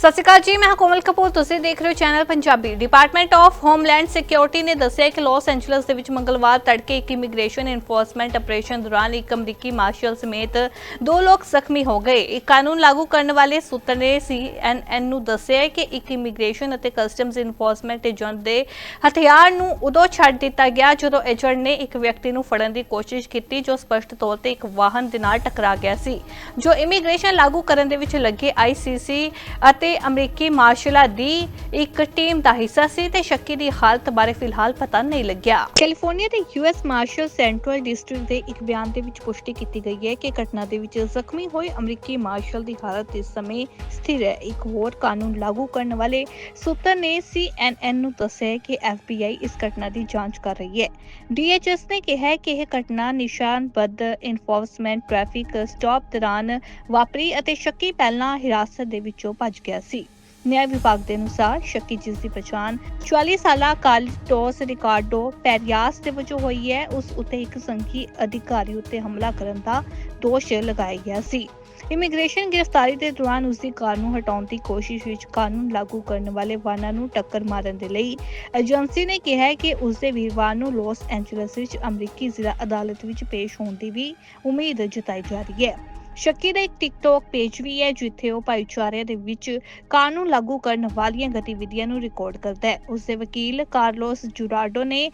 ਸਤਿ ਸ਼੍ਰੀ ਅਕਾਲ ਜੀ, ਮੈਂ ਕੋਮਲ ਕਪੂਰ। ਤੁਸੀਂ ਦੇਖ ਰਹੇ ਹੋ channel Punjabi. Department of homeland security ਨੇ ਦੱਸਿਆ ਕਿ ਲਾਸ ਐਂਜਲਸ ਦੇ ਵਿੱਚ ਮੰਗਲਵਾਰ ਤੜਕੇ ਇੱਕ ਇਮੀਗ੍ਰੇਸ਼ਨ ਇਨਫੋਰਸਮੈਂਟ ਆਪਰੇਸ਼ਨ ਦੌਰਾਨ ਇੱਕ ਅਮਰੀਕੀ ਮਾਰਸ਼ਲ ਸਮੇਤ ਦੋ ਲੋਕ ਜ਼ਖਮੀ ਹੋ ਗਏ। ਇਹ ਕਾਨੂੰਨ ਲਾਗੂ ਕਰਨ ਵਾਲੇ ਸੂਤਰ ਨੇ ਸੀਐਨਐਨ ਨੂੰ ਦੱਸਿਆ ਕਿ ਇੱਕ ਇਮੀਗ੍ਰੇਸ਼ਨ ਅਤੇ ਕਸਟਮਜ਼ ਇਨਫੋਰਸਮੈਂਟ ਏਜੰਟ ਦੇ ਹਥਿਆਰ ਨੂੰ ਉਦੋਂ ਛੱਡ ਦਿੱਤਾ ਗਿਆ ਜਦੋਂ ਏਜੰਟ ਨੇ ਇੱਕ ਵਿਅਕਤੀ ਨੂੰ ਫੜਨ ਦੀ ਕੋਸ਼ਿਸ਼ ਕੀਤੀ ਜੋ ਸਪਸ਼ਟ ਤੌਰ ਤੇ ਇੱਕ ਵਾਹਨ ਦੇ ਨਾਲ ਟਕਰਾ ਗਿਆ ਸੀ। ਜੋ ਇਮੀਗ੍ਰੇਸ਼ਨ ਲਾਗੂ ਕਰਨ ਦੇ ਵਿੱਚ ਲੱਗੇ ਆਈਸੀਸੀ ਅਤੇ ਅਮਰੀਕੀ ਮਾਰਸ਼ਲਾਂ ਦੀ ਇੱਕ ਟੀਮ ਦਾ ਹਿੱਸਾ ਸੀ ਤੇ ਸ਼ੱਕੀ ਦੀ ਹਾਲਤ ਬਾਰੇ ਫਿਲਹਾਲ ਪਤਾ ਨਹੀਂ ਲੱਗਿਆ। ਕੈਲੀਫੋਰਨੀਆ ਦੇ ਯੂਐਸ ਮਾਰਸ਼ਲ ਸੈਂਟਰਲ ਡਿਸਟ੍ਰਿਕਟ ਦੇ ਇੱਕ ਬਿਆਨ ਦੇ ਵਿੱਚ ਪੁਸ਼ਟੀ ਕੀਤੀ ਗਈ ਹੈ ਕਿ ਘਟਨਾ ਦੇ ਵਿੱਚ ਜ਼ਖਮੀ ਹੋਏ ਅਮਰੀਕੀ ਮਾਰਸ਼ਲ ਦੀ ਹਾਲਤ ਇਸ ਸਮੇਂ ਸਥਿਰ ਹੈ। ਇੱਕ ਹੋਰ ਕਾਨੂੰਨ ਲਾਗੂ ਕਰਨ ਵਾਲੇ ਸੂਤਰ ਨੇ ਸੀਐਨਐਨ ਨੂੰ ਦੱਸਿਆ ਕਿ ਐਫਬੀਆਈ ਇਸ ਘਟਨਾ ਦੀ ਜਾਂਚ ਕਰ ਰਹੀ ਹੈ। ਡੀਐਚਐਸ ਨੇ ਕਿਹਾ ਕਿ ਇਹ ਘਟਨਾ ਨਿਸ਼ਾਨਬੱਧ ਇਨਫੋਰਸਮੈਂਟ ਟ੍ਰੈਫਿਕ ਸਟਾਪ ਦੌਰਾਨ ਵਾਪਰੀ ਅਤੇ ਸ਼ੱਕੀ ਪਹਿਲਾਂ ਹਿਰਾਸਤ ਦੇ ਵਿੱਚੋਂ ਭੱਜ ਗਿਆ ਸੀ। ਨਿਆਂ ਵਿਭਾਗ ਦੇ ਅਨੁਸਾਰ ਸ਼ੱਕੀ ਜਿਸ ਦੀ ਪਛਾਣ 44 ਸਾਲਾ ਕਾਰਲੋਸ ਰਿਕਾਰਡੋ ਪੈਰੀਆਸ ਦੇ ਵਜੋਂ ਹੋਈ ਹੈ, ਉਸ ਉੱਤੇ ਇੱਕ ਸੰਘੀ ਅਧਿਕਾਰੀ ਉੱਤੇ ਹਮਲਾ ਕਰਨ ਦਾ ਦੋਸ਼ ਲਗਾਇਆ ਗਿਆ ਸੀ। ਇਮੀਗ੍ਰੇਸ਼ਨ ਗ੍ਰਿਫਤਾਰੀ ਦੇ ਦੌਰਾਨ ਉਸ ਦੀ ਕਾਰ ਨੂੰ ਹਟਾਉਣ ਦੀ ਕੋਸ਼ਿਸ਼ ਵਿੱਚ ਕਾਨੂੰਨ ਲਾਗੂ ਕਰਨ ਵਾਲੇ ਵਾਹਨਾਂ ਨੂੰ ਟੱਕਰ ਮਾਰਨ ਦੇ ਲਈ ਏਜੰਸੀ ਨੇ ਕਿਹਾ ਕਿ ਉਸ ਦੇ ਵੀਰਵਾਰ ਨੂੰ ਲਾਸ ਐਂਜਲਸ ਵਿੱਚ ਅਮਰੀਕੀ ਜ਼ਿਲ੍ਹਾ ਅਦਾਲਤ ਵਿੱਚ ਪੇਸ਼ ਹੋਣ ਦੀ ਵੀ ਉਮੀਦ ਜਤਾਈ ਜਾ ਰਹੀ ਹੈ। ਸ਼ੱਕੀ ਦਾ ਇੱਕ ਟਿਕਟੌਕ ਪੇਜ ਵੀ ਹੈ, ਜਿੱਥੇ ਉਹ ਭਾਈਚਾਰੇ ਦੇ ਵਿੱਚ ਕਾਨੂੰਨ ਲਾਗੂ ਕਰਨ ਵਾਲੀਆਂ ਗਤੀਵਿਧੀਆਂ ਨੂੰ ਰਿਕਾਰਡ ਕਰਦਾ ਹੈ। ਉਸ ਦੇ ਵਕੀਲ ਕਾਰਲੋਸ ਜੁਰਾਡੋ ਨੇ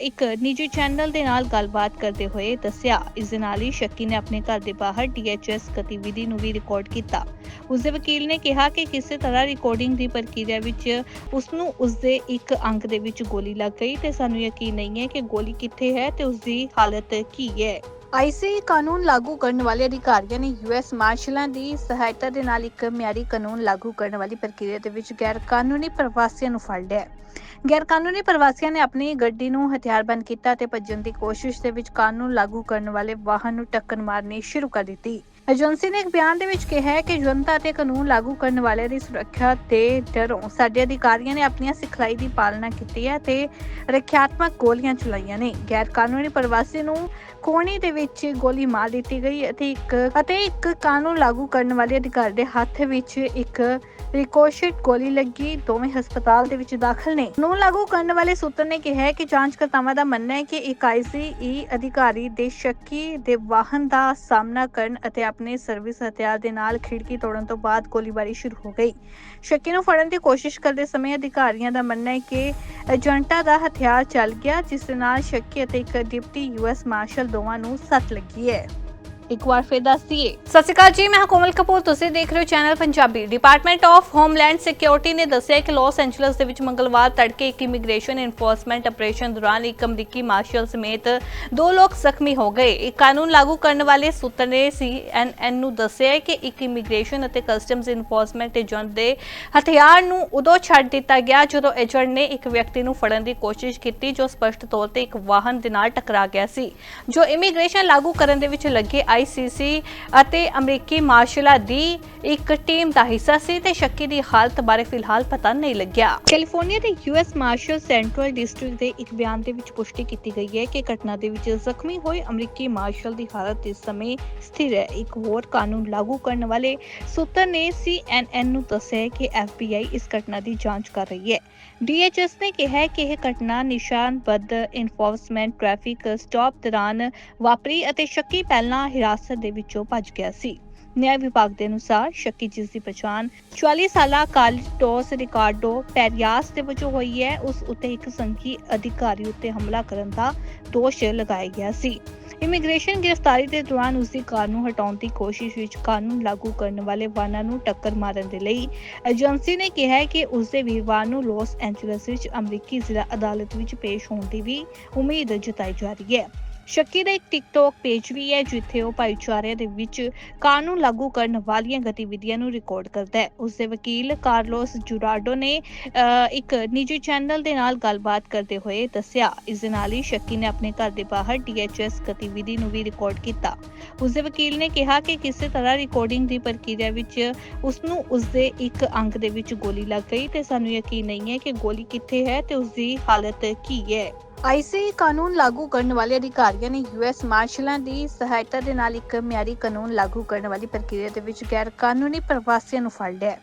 ਇੱਕ ਨਿੱਜੀ ਚੈਨਲ ਦੇ ਨਾਲ ਗੱਲਬਾਤ ਕਰਦੇ ਹੋਏ ਦੱਸਿਆ, ਇਸ ਦੇ ਨਾਲ ਹੀ ਸ਼ੱਕੀ ਨੇ ਆਪਣੇ ਘਰ ਦੇ ਬਾਹਰ ਡੀਐਚਐਸ ਗਤੀਵਿਧੀ ਨੂੰ ਵੀ ਰਿਕਾਰਡ ਕੀਤਾ। ਉਸ ਦੇ ਵਕੀਲ ਨੇ ਕਿਹਾ ਕਿ ਕਿਸੇ ਤਰ੍ਹਾਂ ਰਿਕਾਰਡਿੰਗ ਦੀ ਪ੍ਰਕਿਰਿਆ ਵਿੱਚ ਉਸ ਨੂੰ ਉਸ ਦੇ ਇੱਕ ਅੰਗ ਦੇ ਵਿੱਚ ਗੋਲੀ ਲੱਗ ਗਈ ਤੇ ਸਾਨੂੰ ਯਕੀਨ ਨਹੀਂ ਹੈ ਕਿ ਗੋਲੀ ਕਿੱਥੇ ਹੈ ਤੇ ਉਸ ਦੀ ਹਾਲਤ ਕੀ ਹੈ। ਆਈਸੀਈ ਕਾਨੂੰਨ ਲਾਗੂ ਕਰਨ ਵਾਲੇ ਅਧਿਕਾਰੀਆਂ ਨੇ ਯੂਐਸ ਮਾਰਸ਼ਲਾਂ ਦੀ ਸਹਾਇਤਾ ਦੇ ਨਾਲ ਇੱਕ ਮਿਆਰੀ ਕਾਨੂੰਨ ਲਾਗੂ ਕਰਨ ਵਾਲੀ ਪ੍ਰਕਿਰਿਆ ਦੇ ਵਿੱਚ ਗੈਰ ਕਾਨੂੰਨੀ ਪ੍ਰਵਾਸੀਆਂ ਨੂੰ ਫੜ ਲਿਆ ਗੈਰ ਕਾਨੂੰਨੀ ਪ੍ਰਵਾਸੀਆਂ ਨੇ ਆਪਣੀ ਗੱਡੀ ਨੂੰ ਹਥਿਆਰਬੰਦ ਕੀਤਾ ਤੇ ਭੱਜਣ ਦੀ ਕੋਸ਼ਿਸ਼ ਦੇ ਵਿੱਚ ਕਾਨੂੰਨ ਲਾਗੂ ਕਰਨ ਵਾਲੇ ਵਾਹਨ ਨੂੰ ਟੱਕਰ ਮਾਰਨੀ ਸ਼ੁਰੂ ਕਰ ਦਿੱਤੀ। ਏਜੰਸੀ ਨੇ ਇੱਕ ਬਿਆਨ ਦੇ ਵਿੱਚ ਕਿਹਾ ਹੈ ਕਿ ਜਨਤਾ ਅਤੇ ਕਾਨੂੰਨ ਲਾਗੂ ਕਰਨ ਵਾਲਿਆਂ ਦੀ ਸੁਰੱਖਿਆ ਤੇ ਡਰੋਂ। ਸਾਡੇ ਅਧਿਕਾਰੀਆਂ ਨੇ ਆਪਣੀਆਂ ਸਿਖਲਾਈ ਦੀ ਪਾਲਣਾ ਕੀਤੀ ਹੈ ਤੇ ਰੱਖਿਆਤਮਕ ਗੋਲੀਆਂ ਚਲਾਈਆਂ ਨੇ। ਗੈਰ ਕਾਨੂੰਨੀ ਪ੍ਰਵਾਸੀ ਨੂੰ ਕੋਣੀ ਦੇ ਵਿੱਚ ਗੋਲੀ ਮਾਰ ਦਿੱਤੀ ਗਈ ਅਤੇ ਇੱਕ ਅਤੇ ਇੱਕ ਕਾਨੂੰਨ ਲਾਗੂ ਕਰਨ ਵਾਲੇ ਅਧਿਕਾਰੀ ਦੇ ਹੱਥ ਵਿੱਚ ਇੱਕ ਰਿਕੋਸ਼ਟ ਗੋਲੀ ਲੱਗੀ, ਦੋਵੇਂ ਹਸਪਤਾਲ ਦੇ ਵਿੱਚ ਦਾਖਲ ਨੇ। ਕਾਨੂੰਨ ਲਾਗੂ ਕਰਨ ਵਾਲੇ ਸੂਤਰ ਨੇ ਕਿਹਾ ਹੈ ਕਿ ਜਾਂਚਕਰਤਾਵਾਂ ਦਾ ਮੰਨਣਾ ਹੈ ਕਿ ਇੱਕ ਆਈਸੀਈ ਅਧਿਕਾਰੀ ਦੇ ਸ਼ੱਕੀ ਦੇ ਵਾਹਨ ਦਾ ਸਾਹਮਣਾ ਕਰਨ ਅਤੇ ਆਪਣੇ ਸਰਵਿਸ ਹਥਿਆਰ ਦੇ ਨਾਲ ਖਿੜਕੀ ਤੋੜਨ ਤੋਂ ਬਾਅਦ ਗੋਲੀਬਾਰੀ ਸ਼ੁਰੂ ਹੋ ਗਈ। ਸ਼ੱਕੀ ਨੂੰ ਫੜਨ ਦੀ ਕੋਸ਼ਿਸ਼ ਕਰਦੇ ਸਮੇਂ ਅਧਿਕਾਰੀਆਂ ਦਾ ਮੰਨਣਾ ਹੈ ਕਿ ਏਜੰਟਾਂ ਦਾ ਹਥਿਆਰ ਚੱਲ ਗਿਆ, ਜਿਸ ਨਾਲ ਸ਼ੱਕੀ ਅਤੇ ਇੱਕ ਡਿਪਟੀ ਯੂਐਸ ਮਾਰਸ਼ਲ ਦੋਵਾਂ ਨੂੰ ਸੱਟ ਲੱਗੀ ਹੈ। ਇੱਕ ਵਾਰ ਫਿਰ ਦੱਸ ਦਈਏ। ਸਤਿ ਸ਼੍ਰੀ ਅਕਾਲ ਜੀ, ਮੈਂ ਕੋਮਲ ਕਪੂਰ। ਤੁਸੀਂ ਦੇਖ ਰਹੇ ਹੋ channel Punjabi. Department of homeland security ਨੇ ਦੱਸਿਆ ਕਿ ਲਾਸ ਐਂਜਲਸ ਦੇ ਵਿੱਚ ਮੰਗਲਵਾਰ ਤੜਕੇ ਇੱਕ ਇਮੀਗ੍ਰੇਸ਼ਨ ਇਨਫੋਰਸਮੈਂਟ ਆਪਰੇਸ਼ਨ ਦੌਰਾਨ ਇੱਕ ਅਮਰੀਕੀ ਮਾਰਸ਼ਲ ਸਮੇਤ ਦੋ ਲੋਕ ਜ਼ਖਮੀ ਹੋ ਗਏ। ਇਹ ਕਾਨੂੰਨ ਲਾਗੂ ਕਰਨ ਵਾਲੇ ਸੂਤਰ ਨੇ ਸੀਐਨਐਨ ਨੂੰ ਦੱਸਿਆ ਕਿ ਇੱਕ ਇਮੀਗ੍ਰੇਸ਼ਨ ਅਤੇ ਕਸਟਮਜ਼ ਇਨਫੋਰਸਮੈਂਟ ਏਜੰਟ ਦੇ ਹਥਿਆਰ ਨੂੰ ਉਦੋਂ ਛੱਡ ਦਿੱਤਾ ਗਿਆ ਜਦੋਂ ਏਜੰਟ ਨੇ ਇੱਕ ਵਿਅਕਤੀ ਨੂੰ ਫੜਨ ਦੀ ਕੋਸ਼ਿਸ਼ ਕੀਤੀ ਜੋ ਸਪਸ਼ਟ ਤੌਰ ਤੇ ਇੱਕ ਵਾਹਨ ਦੇ ਨਾਲ ਟਕਰਾ ਗਿਆ ਸੀ। ਜੋ ਇਮੀਗ੍ਰੇਸ਼ਨ ਲਾਗੂ ਕਰਨ ਦੇ ਵਿੱਚ ਲੱਗੇ ਆਈਸੀਸੀ ਅਤੇ ਅਮਰੀਕੀ ਮਾਰਸ਼ਲਾਂ ਦੀ ਇੱਕ ਟੀਮ ਦਾ ਹਿੱਸਾ ਸੀ ਤੇ ਸ਼ੱਕੀ ਦੀ ਹਾਲਤ ਬਾਰੇ ਫਿਲਹਾਲ ਪਤਾ ਨਹੀਂ ਲੱਗਿਆ। ਕੈਲੀਫੋਰਨੀਆ ਦੇ ਯੂਐਸ ਮਾਰਸ਼ਲ ਸੈਂਟਰਲ ਡਿਸਟ੍ਰਿਕਟ ਦੇ ਇੱਕ ਬਿਆਨ ਦੇ ਵਿੱਚ ਪੁਸ਼ਟੀ ਕੀਤੀ ਗਈ ਹੈ ਕਿ ਘਟਨਾ ਦੇ ਵਿੱਚ ਜ਼ਖਮੀ ਹੋਏ ਅਮਰੀਕੀ ਮਾਰਸ਼ਲ ਦੀ ਹਾਲਤ ਇਸ ਸਮੇਂ ਸਥਿਰ ਹੈ। ਇੱਕ ਹੋਰ ਕਾਨੂੰਨ ਲਾਗੂ ਕਰਨ ਵਾਲੇ ਸੂਤਰ ਨੇ ਸੀਐਨਐਨ ਨੂੰ ਦੱਸਿਆ ਕਿ ਐਫਬੀਆਈ ਇਸ ਘਟਨਾ ਦੀ ਜਾਂਚ ਕਰ ਰਹੀ ਹੈ। ਡੀਐਚਐਸ ਨੇ ਕਿਹਾ ਕਿ ਇਹ ਘਟਨਾ ਨਿਸ਼ਾਨਬੱਧ ਇਨਫੋਰਸਮੈਂਟ ਟ੍ਰੈਫਿਕ ਸਟਾਪ ਦੌਰਾਨ ਵਾਪਰੀ ਅਤੇ ਸ਼ੱਕੀ ਪਹਿਲਾਂ ਹਿਰਾਸਤ ਦੇ ਵਿੱਚੋਂ ਭੱਜ ਗਿਆ ਸੀ। ਨਿਆਂ ਵਿਭਾਗ ਦੇ ਅਨੁਸਾਰ ਸ਼ੱਕੀ ਜਿਸ ਦੀ ਪਛਾਣ 44 ਸਾਲਾ ਕਾਰਲੋਸ ਰਿਕਾਰਡੋ ਪੈਰੀਆਸ ਦੇ ਵਜੋਂ ਹੋਈ ਹੈ, ਉਸ ਉੱਤੇ ਇੱਕ ਸੰਘੀ ਅਧਿਕਾਰੀ ਉੱਤੇ ਹਮਲਾ ਕਰਨ ਦਾ ਦੋਸ਼ ਲਗਾਇਆ ਗਿਆ ਸੀ। ਇਮੀਗ੍ਰੇਸ਼ਨ ਗ੍ਰਿਫਤਾਰੀ ਦੇ ਦੌਰਾਨ ਉਸ ਦੀ ਕਾਰ ਨੂੰ ਹਟਾਉਣ ਦੀ ਕੋਸ਼ਿਸ਼ ਵਿੱਚ ਕਾਨੂੰਨ ਲਾਗੂ ਕਰਨ ਵਾਲੇ ਵਾਹਨਾਂ ਨੂੰ ਟੱਕਰ ਮਾਰਨ ਦੇ ਲਈ ਏਜੰਸੀ ਨੇ ਕਿਹਾ ਕਿ ਉਸ ਦੇ ਵੀਰਵਾਰ ਨੂੰ ਲਾਸ ਐਂਜਲਸ ਵਿੱਚ ਅਮਰੀਕੀ ਜ਼ਿਲ੍ਹਾ ਅਦਾਲਤ ਵਿੱਚ ਪੇਸ਼ ਹੋਣ ਦੀ ਵੀ ਉਮੀਦ ਜਤਾਈ ਜਾ ਰਹੀ ਹੈ। ਸ਼ੱਕੀ ਦਾ ਇੱਕ ਟਿਕਟੌਕ ਪੇਜ ਵੀ ਹੈ, ਜਿੱਥੇ ਉਹ ਭਾਈਚਾਰੇ ਦੇ ਵਿੱਚ ਕਾਨੂੰਨ ਲਾਗੂ ਕਰਨ ਵਾਲੀਆਂ ਗਤੀਵਿਧੀਆਂ ਨੂੰ ਰਿਕਾਰਡ ਕਰਦਾ ਹੈ। ਉਸ ਦੇ ਵਕੀਲ ਕਾਰਲੋਸ ਜੁਰਾਡੋ ਨੇ ਇੱਕ ਨਿੱਜੀ ਚੈਨਲ ਦੇ ਨਾਲ ਗੱਲਬਾਤ ਕਰਦੇ ਹੋਏ ਦੱਸਿਆ। ਇਸ ਦੇ ਨਾਲ ਹੀ ਸ਼ੱਕੀ ਨੇ ਆਪਣੇ ਘਰ ਦੇ ਬਾਹਰ ਡੀਐਚਐਸ ਗਤੀਵਿਧੀ ਨੂੰ ਵੀ ਰਿਕਾਰਡ ਕੀਤਾ। ਉਸ ਦੇ ਵਕੀਲ ਨੇ ਕਿਹਾ ਕਿ ਕਿਸੇ ਤਰ੍ਹਾਂ ਰਿਕਾਰਡਿੰਗ ਦੀ ਪ੍ਰਕਿਰਿਆ ਵਿੱਚ ਉਸ ਨੂੰ ਉਸ ਦੇ ਇੱਕ ਅੰਗ ਦੇ ਵਿੱਚ ਗੋਲੀ ਲੱਗ ਗਈ ਤੇ ਸਾਨੂੰ ਯਕੀਨ ਨਹੀਂ ਹੈ ਕਿ ਗੋਲੀ ਕਿੱਥੇ ਹੈ ਤੇ ਉਸ ਦੀ ਹਾਲਤ ਕੀ ਹੈ। ਆਈਸੀਈ ਕਾਨੂੰਨ ਲਾਗੂ ਕਰਨ ਵਾਲੇ ਅਧਿਕਾਰੀਆਂ ਨੇ ਯੂਐਸ ਮਾਰਸ਼ਲਾਂ ਦੀ ਸਹਾਇਤਾ ਦੇ ਨਾਲ ਇੱਕ ਮਿਆਰੀ ਕਾਨੂੰਨ ਲਾਗੂ ਕਰਨ ਵਾਲੀ ਪ੍ਰਕਿਰਿਆ ਦੇ ਵਿੱਚ ਗੈਰ ਕਾਨੂੰਨੀ ਪ੍ਰਵਾਸੀਆਂ ਨੂੰ ਫੜ ਲਿਆ ਹੈ।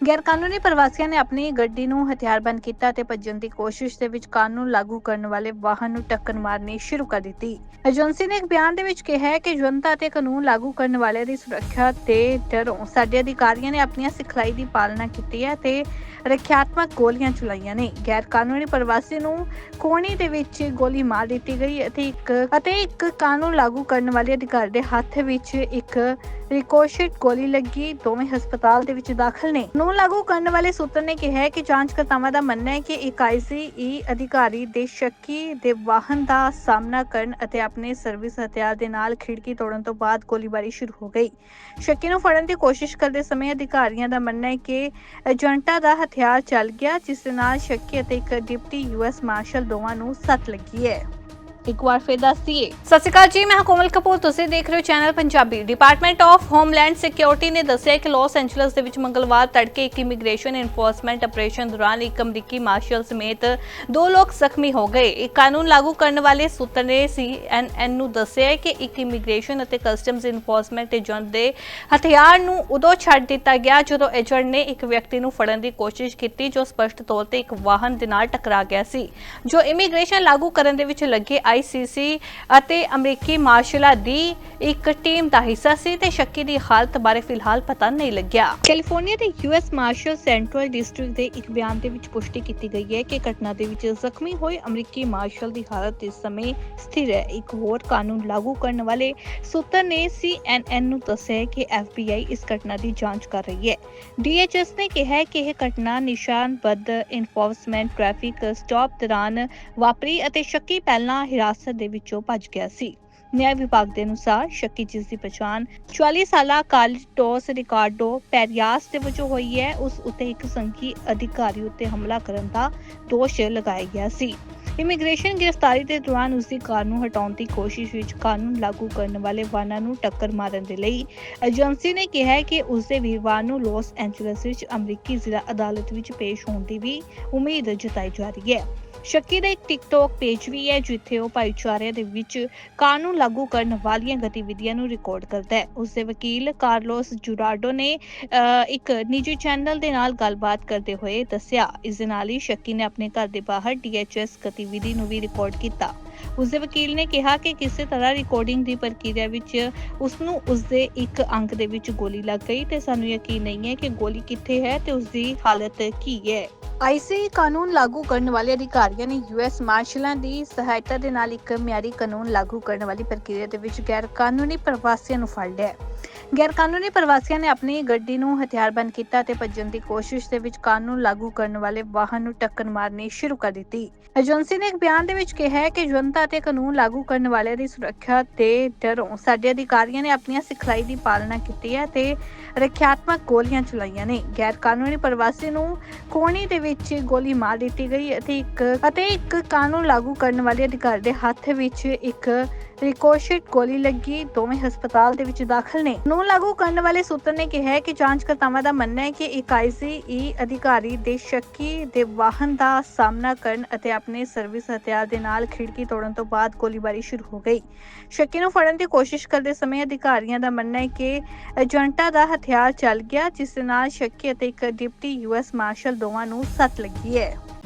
ਗੈਰਕਾਨੂੰਨੀ ਪ੍ਰਵਾਸੀਆਂ ਨੇ ਆਪਣੀ ਗੱਡੀ ਨੂੰ ਹਥਿਆਰਬੰਦ ਕੀਤਾ ਤੇ ਭੱਜਣ ਦੀ ਕੋਸ਼ਿਸ਼ ਦੇ ਵਿੱਚ ਕਾਨੂੰਨ ਲਾਗੂ ਕਰਨ ਵਾਲੇ ਵਾਹਨ ਨੂੰ ਟੱਕਰ ਮਾਰਨੀ ਸ਼ੁਰੂ ਕਰ ਦਿੱਤੀ। ਏਜੰਸੀ ਨੇ ਇੱਕ ਬਿਆਨ ਦੇ ਵਿੱਚ ਕਿਹਾ ਹੈ ਕਿ ਜਨਤਾ ਤੇ ਕਾਨੂੰਨ ਲਾਗੂ ਕਰਨ ਵਾਲਿਆਂ ਦੀ ਸੁਰੱਖਿਆ ਤੇ ਡਰੋਂ ਸਾਡੇ ਅਧਿਕਾਰੀਆਂ ਨੇ ਆਪਣੀਆਂ ਸਿਖਲਾਈ ਦੀ ਪਾਲਣਾ ਕੀਤੀ ਹੈ ਤੇ ਰੱਖਿਆਤਮਕ ਗੋਲੀਆਂ ਚਲਾਈਆਂ ਨੇ। ਗੈਰ ਕਾਨੂੰਨੀ ਪ੍ਰਵਾਸੀ ਨੂੰ ਕੋਣੀ ਦੇ ਵਿੱਚ ਗੋਲੀ ਮਾਰ ਦਿੱਤੀ ਗਈ ਅਤੇ ਇੱਕ ਅਤੇ ਇੱਕ ਕਾਨੂੰਨ ਲਾਗੂ ਕਰਨ ਵਾਲੇ ਅਧਿਕਾਰੀ ਦੇ ਹੱਥ ਵਿੱਚ ਇੱਕ ਰਿਕੋਸ਼ਿਟ ਗੋਲੀ ਲੱਗੀ। ਦੋਵੇਂ ਹਸਪਤਾਲ ਦੇ ਵਿੱਚ ਦਾਖਲ ਨੇ। ਨੂੰ ਲਾਗੂ ਕਰਨ ਵਾਲੇ ਸੂਤਰ ਨੇ ਕਿਹਾ ਹੈ ਕਿ ਜਾਂਚਕਰਤਾਵਾਂ ਦਾ ਮੰਨਣਾ ਹੈ ਕਿ ਇੱਕ ਈ ਅਧਿਕਾਰੀ ਦੇ ਸ਼ੱਕੀ ਦੇ ਵਾਹਨ ਦਾ ਸਾਹਮਣਾ ਕਰਨ ਅਤੇ ਆਪਣੇ ਸਰਵਿਸ ਹਥਿਆਰ ਦੇ ਨਾਲ ਖਿੜਕੀ ਤੋੜਨ ਤੋਂ ਬਾਅਦ ਗੋਲੀਬਾਰੀ ਸ਼ੁਰੂ ਹੋ ਗਈ। ਸ਼ੱਕੀ ਨੂੰ ਫੜਨ ਦੀ ਕੋਸ਼ਿਸ਼ ਕਰਦੇ ਸਮੇਂ ਅਧਿਕਾਰੀਆਂ ਦਾ ਮੰਨਣਾ ਹੈ ਕਿ ਏਜੰਟਾਂ ਦਾ ਹਥਿਆਰ ਚੱਲ ਗਿਆ, ਜਿਸ ਨਾਲ ਸ਼ੱਕੀ ਅਤੇ ਇੱਕ ਡਿਪਟੀ ਯੂਐਸ ਮਾਰਸ਼ਲ ਦੋਵਾਂ ਨੂੰ ਸੱਟ ਲੱਗੀ ਹੈ। ਇੱਕ ਵਾਰ ਫੇਰ ਦੱਸ ਦਈਏ। ਸਤਿ ਸ਼੍ਰੀ ਅਕਾਲ ਜੀ, ਮੈਂ ਕੋਮਲ ਕਪੂਰ। ਤੁਸੀਂ ਦੇਖ ਰਹੇ ਹੋ channel Punjabi department of homeland security ਨੇ ਦੱਸਿਆ ਕਿ ਲਾਸ ਐਂਜਲਸ ਦੇ ਵਿੱਚ ਮੰਗਲਵਾਰ ਤੜਕੇ ਇੱਕ ਇਮੀਗ੍ਰੇਸ਼ਨ ਇਨਫੋਰਸਮੈਂਟ ਆਪਰੇਸ਼ਨ ਦੌਰਾਨ ਇੱਕ ਅਮਰੀਕੀ ਮਾਰਸ਼ਲ ਸਮੇਤ ਦੋ ਲੋਕ ਜ਼ਖਮੀ ਹੋ ਗਏ। ਇਹ ਕਾਨੂੰਨ ਲਾਗੂ ਕਰਨ ਵਾਲੇ ਸੂਤਰ ਨੇ ਸੀਐਨਐਨ ਨੂੰ ਦੱਸਿਆ ਕਿ ਇੱਕ ਇਮੀਗ੍ਰੇਸ਼ਨ ਅਤੇ ਕਸਟਮਜ਼ ਇਨਫੋਰਸਮੈਂਟ ਏਜੰਟ ਦੇ ਹਥਿਆਰ ਨੂੰ ਉਦੋਂ ਛੱਡ ਦਿੱਤਾ ਗਿਆ ਜਦੋਂ ਏਜੰਟ ਨੇ ਇੱਕ ਵਿਅਕਤੀ ਨੂੰ ਫੜਨ ਦੀ ਕੋਸ਼ਿਸ਼ ਕੀਤੀ ਜੋ ਸਪਸ਼ਟ ਤੌਰ ਤੇ ਇੱਕ ਵਾਹਨ ਦੇ ਨਾਲ ਟਕਰਾ ਗਿਆ ਸੀ। ਜੋ ਇਮੀਗ੍ਰੇਸ਼ਨ ਲਾਗੂ ਕਰਨ ਦੇ ਵਿੱਚ ਲੱਗੇ ਆਈਸੀਸੀ ਅਤੇ ਅਮਰੀਕੀ ਮਾਰਸ਼ਲਾਂ ਦੀ ਇੱਕ ਟੀਮ ਦਾ ਹਿੱਸਾ ਸੀ ਤੇ ਸ਼ੱਕੀ ਦੀ ਹਾਲਤ ਬਾਰੇ ਫਿਲਹਾਲ ਪਤਾ ਨਹੀਂ ਲੱਗਿਆ। ਕੈਲੀਫੋਰਨੀਆ ਦੇ ਯੂਐਸ ਮਾਰਸ਼ਲ ਸੈਂਟਰਲ ਡਿਸਟ੍ਰਿਕਟ ਦੇ ਇੱਕ ਬਿਆਨ ਦੇ ਵਿੱਚ ਪੁਸ਼ਟੀ ਕੀਤੀ ਗਈ ਹੈ ਕਿ ਘਟਨਾ ਦੇ ਵਿੱਚ ਜ਼ਖਮੀ ਹੋਏ ਅਮਰੀਕੀ ਮਾਰਸ਼ਲ ਦੀ ਹਾਲਤ ਇਸ ਸਮੇਂ ਸਥਿਰ ਹੈ। ਇੱਕ ਹੋਰ ਕਾਨੂੰਨ ਲਾਗੂ ਕਰਨ ਵਾਲੇ ਸੂਤਰ ਨੇ ਸੀਐਨਐਨ ਨੂੰ ਦੱਸਿਆ ਕਿ ਐਫਬੀਆਈ ਇਸ ਘਟਨਾ ਦੀ ਜਾਂਚ ਕਰ ਰਹੀ ਹੈ। ਡੀਐਚਐਸ ਨੇ ਕਿਹਾ ਕਿ ਇਹ ਘਟਨਾ ਨਿਸ਼ਾਨਬੱਧ ਇਨਫੋਰਸਮੈਂਟ ਟ੍ਰੈਫਿਕ ਸਟਾਪ ਦੌਰਾਨ ਵਾਪਰੀ ਅਤੇ ਸ਼ੱਕੀ ਪਹਿਲਾਂ ਹਿਰਾਸਤ ਦੇ ਵਿੱਚੋਂ ਭੱਜ ਗਿਆ ਸੀ। ਨਿਆਂ ਵਿਭਾਗ ਦੇ ਅਨੁਸਾਰ ਸ਼ੱਕੀ ਜਿਸ ਦੀ ਪਛਾਣ 44 ਸਾਲਾ ਟੋਸ ਰਿਕਾਰਡੋ ਪੈਰੀਆਸ ਦੇ ਵਜੋਂ ਹੋਈ ਹੈ। ਉਸ ਉੱਤੇ ਇੱਕ ਸੰਘੀ ਅਧਿਕਾਰੀ ਉੱਤੇ ਹਮਲਾ ਕਰਨ ਦਾ ਦੋਸ਼ ਲਗਾਇਆ ਗਿਆ ਸੀ। ਇਮੀਗ੍ਰੇਸ਼ਨ ਗ੍ਰਿਫਤਾਰੀ ਦੇ ਦੌਰਾਨ ਉਸ ਦੀ ਕਾਰ ਨੂੰ ਹਟਾਉਣ ਦੀ ਕੋਸ਼ਿਸ਼ ਵਿੱਚ ਕਾਨੂੰਨ ਲਾਗੂ ਕਰਨ ਵਾਲੇ ਵਾਹਨਾਂ ਨੂੰ ਟੱਕਰ ਮਾਰਨ ਦੇ ਲਈ ਏਜੰਸੀ ਨੇ ਕਿਹਾ ਕਿ ਉਸ ਦੇ ਵੀਰਵਾਰ ਨੂੰ ਲਾਸ ਐਂਜਲਸ ਵਿੱਚ ਅਮਰੀਕੀ ਜ਼ਿਲ੍ਹਾ ਅਦਾਲਤ ਵਿੱਚ ਪੇਸ਼ ਹੋਣ ਦੀ ਵੀ ਉਮੀਦ ਜਤਾਈ ਜਾ ਰਹੀ ਹੈ। ਸ਼ੱਕੀ ਦਾ ਇੱਕ ਟਿਕਟੋਕ ਪੇਜ ਵੀ ਹੈ, ਜਿੱਥੇ ਉਹ ਭਾਈਚਾਰੇ ਦੇ ਵਿੱਚ ਕਾਨੂੰਨ ਲਾਗੂ ਕਰਨ ਵਾਲੀਆਂ ਗਤੀਵਿਧੀਆਂ ਨੂੰ ਰਿਕਾਰਡ ਕਰਦਾ ਹੈ। ਉਸ ਦੇ ਵਕੀਲ ਕਾਰਲੋਸ ਜੁਰਾਡੋ ਨੇ ਇੱਕ ਨਿੱਜੀ ਚੈਨਲ ਦੇ ਨਾਲ ਗੱਲਬਾਤ ਕਰਦੇ ਹੋਏ ਦੱਸਿਆ, ਇਸ ਦੇ ਨਾਲ ਹੀ ਸ਼ੱਕੀ ਨੇ ਆਪਣੇ ਘਰ ਦੇ ਬਾਹਰ ਡੀਐਚਐਸ ਗਤੀਵਿਧੀ ਨੂੰ ਵੀ ਰਿਕਾਰਡ ਕੀਤਾ। ਉਸ ਦੇ ਵਕੀਲ ਨੇ ਕਿਹਾ ਕਿ ਕਿਸੇ ਤਰ੍ਹਾਂ ਰਿਕਾਰਡਿੰਗ ਦੀ ਪ੍ਰਕਿਰਿਆ ਵਿੱਚ ਉਸ ਨੂੰ ਉਸ ਦੇ ਇੱਕ ਅੰਗ ਦੇ ਵਿੱਚ ਗੋਲੀ ਲੱਗ ਗਈ ਤੇ ਸਾਨੂੰ ਯਕੀਨ ਨਹੀਂ ਹੈ ਕਿ ਗੋਲੀ ਕਿੱਥੇ ਹੈ ਤੇ ਉਸ ਦੀ ਹਾਲਤ ਕੀ ਹੈ। ਆਈਸੀ ਕਾਨੂੰਨ ਲਾਗੂ ਕਰਨ ਵਾਲੇ ਅਧਿਕਾਰੀਆਂ ਨੇ ਯੂਐਸ ਮਾਰਸ਼ਲਾਂ ਦੀ ਸਹਾਇਤਾ ਦੇ ਨਾਲ ਇੱਕ ਮਿਆਰੀ ਕਾਨੂੰਨ ਲਾਗੂ ਕਰਨ ਵਾਲੀ ਪ੍ਰਕਿਰਿਆ ਦੇ ਵਿੱਚ ਗੈਰ ਕਾਨੂੰਨੀ ਪ੍ਰਵਾਸੀਆਂ ਨੂੰ ਫੜ ਲਿਆ। ਗੈਰ ਕਾਨੂੰਨੀ ਪ੍ਰਵਾਸੀਆਂ ਨੇ ਆਪਣੀ ਗੱਡੀ ਨੂੰ ਹਥਿਆਰਬੰਦ ਕੀਤਾ ਤੇ ਭੱਜਣ ਦੀ ਕੋਸ਼ਿਸ਼ ਦੇ ਵਿੱਚ ਕਾਨੂੰਨ ਲਾਗੂ ਕਰਨ ਵਾਲੇ ਵਾਹਨ ਨੂੰ ਟੱਕਰ ਮਾਰਨੀ ਸ਼ੁਰੂ ਕਰ ਦਿੱਤੀ। ਏਜੰਸੀ ਨੇ ਇੱਕ ਬਿਆਨ ਦੇ ਵਿੱਚ ਕਿਹਾ ਹੈ ਕਿ ਜਨਤਾ ਤੇ ਕਾਨੂੰਨ ਲਾਗੂ ਕਰਨ ਵਾਲਿਆਂ ਦੀ ਸੁਰੱਖਿਆ ਤੇ ਡਰੋਂ। ਸਾਡੇ ਅਧਿਕਾਰੀਆਂ ਨੇ ਆਪਣੀਆਂ ਸਿਖਲਾਈ ਦੀ ਪਾਲਣਾ ਕੀਤੀ ਹੈ ਤੇ ਰੱਖਿਆਤਮਕ ਗੋਲੀਆਂ ਚਲਾਈਆਂ ਨੇ। ਗੈਰ ਕਾਨੂੰਨੀ ਪ੍ਰਵਾਸੀ ਨੂੰ ਕੋਣੀ ਦੇ ਵਿੱਚ ਗੋਲੀ ਮਾਰ ਦਿੱਤੀ ਗਈ ਅਤੇ ਇੱਕ ਅਤੇ ਇੱਕ ਕਾਨੂੰਨ ਲਾਗੂ ਕਰਨ ਵਾਲੇ ਅਧਿਕਾਰੀ ਦੇ ਹੱਥ ਵਿੱਚ ਇੱਕ ਰਿਕੋਸ਼ਿਟ ਗੋਲੀ ਲੱਗੀ। ਦੋਵੇਂ ਹਸਪਤਾਲ ਦੇ ਵਿੱਚ ਦਾਖਲ ਨੇ। ਨੂੰ ਲਾਗੂ ਕਰਨ ਵਾਲੇ ਸੂਤਰ ਨੇ ਕਿਹਾ ਕਿ ਜਾਂਚਕਰਤਾਵਾਂ ਦਾ ਮੰਨਣਾ ਹੈ ਕਿ ਇੱਕ ਆਈਸੀਈ ਅਧਿਕਾਰੀ ਦੇ ਸ਼ੱਕੀ ਦੇ ਵਾਹਨ ਦਾ ਸਾਹਮਣਾ ਕਰਨ ਅਤੇ ਆਪਣੇ ਸਰਵਿਸ ਹਥਿਆਰ ਦੇ ਨਾਲ ਖਿੜਕੀ ਤੋੜਨ ਤੋਂ ਬਾਅਦ ਗੋਲੀਬਾਰੀ ਸ਼ੁਰੂ ਹੋ ਗਈ। ਸ਼ੱਕੀ ਨੂੰ ਫੜਨ ਦੀ ਕੋਸ਼ਿਸ਼ ਕਰਦੇ ਸਮੇਂ ਅਧਿਕਾਰੀਆਂ ਦਾ ਮੰਨਣਾ ਹੈ ਕਿ ਏਜੰਟਾਂ ਦਾ ਹਥਿਆਰ ਚੱਲ ਗਿਆ, ਜਿਸ ਨਾਲ ਸ਼ੱਕੀ ਅਤੇ ਇੱਕ ਡਿਪਟੀ ਯੂਐਸ ਮਾਰਸ਼ਲ ਦੋਵਾਂ ਨੂੰ ਸੱਟ ਲੱਗੀ ਹੈ।